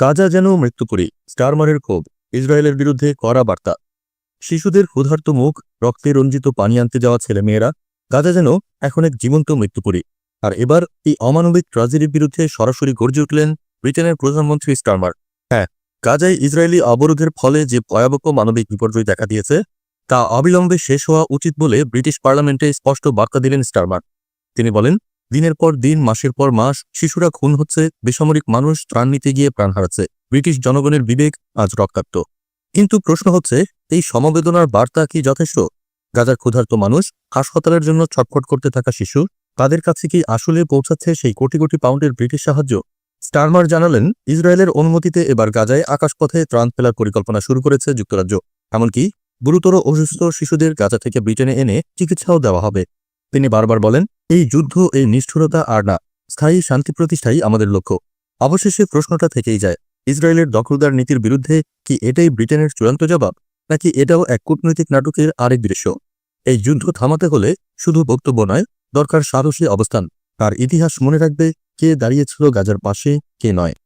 গাজা যেন মৃত্যুপুরী স্টারমারের ক্ষোভ, ইসরায়েলের বিরুদ্ধে কড়া বার্তা। শিশুদের ক্ষুধার্ত মুখ, রক্তে রঞ্জিত পানি আনতে যাওয়া ছেলেমেয়েরা, গাজা যেন এখন এক জীবন্ত মৃত্যুপুরী আর এবার এই অমানবিক ট্রাজেডির বিরুদ্ধে সরাসরি গর্জে উঠলেন ব্রিটেনের প্রধানমন্ত্রী স্টারমার। হ্যাঁ গাজায় ইসরায়েলি অবরোধের ফলে যে ভয়াবহ মানবিক বিপর্যয় দেখা দিয়েছে, তা অবিলম্বে শেষ হওয়া উচিত বলে ব্রিটিশ পার্লামেন্টে স্পষ্ট বার্তা দিলেন স্টারমার। তিনি বলেন দিনের পর দিন, মাসের পর মাস, শিশুরা খুন হচ্ছে, বেসামরিক মানুষ ত্রাণ নিতে গিয়ে প্রাণ হারাচ্ছে। ব্রিটিশ জনগণের বিবেক আজ রক্তাক্ত। কিন্তু প্রশ্ন হচ্ছে, এই সমবেদনার বার্তা কি যথেষ্ট? গাজার ক্ষুধার্ত মানুষ, হাসপাতালের জন্য ছটফট করতে থাকা শিশু, তাদের কাছে কি আসলে পৌঁছাচ্ছে সেই কোটি কোটি পাউন্ডের ব্রিটিশ সাহায্য? স্টারমার জানালেন, ইসরায়েলের অনুমতিতে এবার গাজায় আকাশপথে ত্রাণ ফেলার পরিকল্পনা শুরু করেছে যুক্তরাজ্য। এমনকি, গুরুতর অসুস্থ শিশুদের গাজা থেকে ব্রিটেনে এনে চিকিৎসাও দেওয়া হবে। তিনি বারবার বলেন এই যুদ্ধ, এই নিষ্ঠুরতা আর না, স্থায়ী শান্তি প্রতিষ্ঠাই আমাদের লক্ষ্য। অবশেষে প্রশ্নটা থেকেই যায়, ইসরায়েলের দখলদার নীতির বিরুদ্ধে কি এটাই ব্রিটেনের চূড়ান্ত জবাব, নাকি এটাও এক কূটনৈতিক নাটকের আরেক দৃশ্য? এই যুদ্ধ থামাতে হলে শুধু বক্তব্য নয়, দরকার সাহসী অবস্থান, আর ইতিহাস মনে রাখবে কে দাঁড়িয়েছিল গাজার পাশে, কে নয়।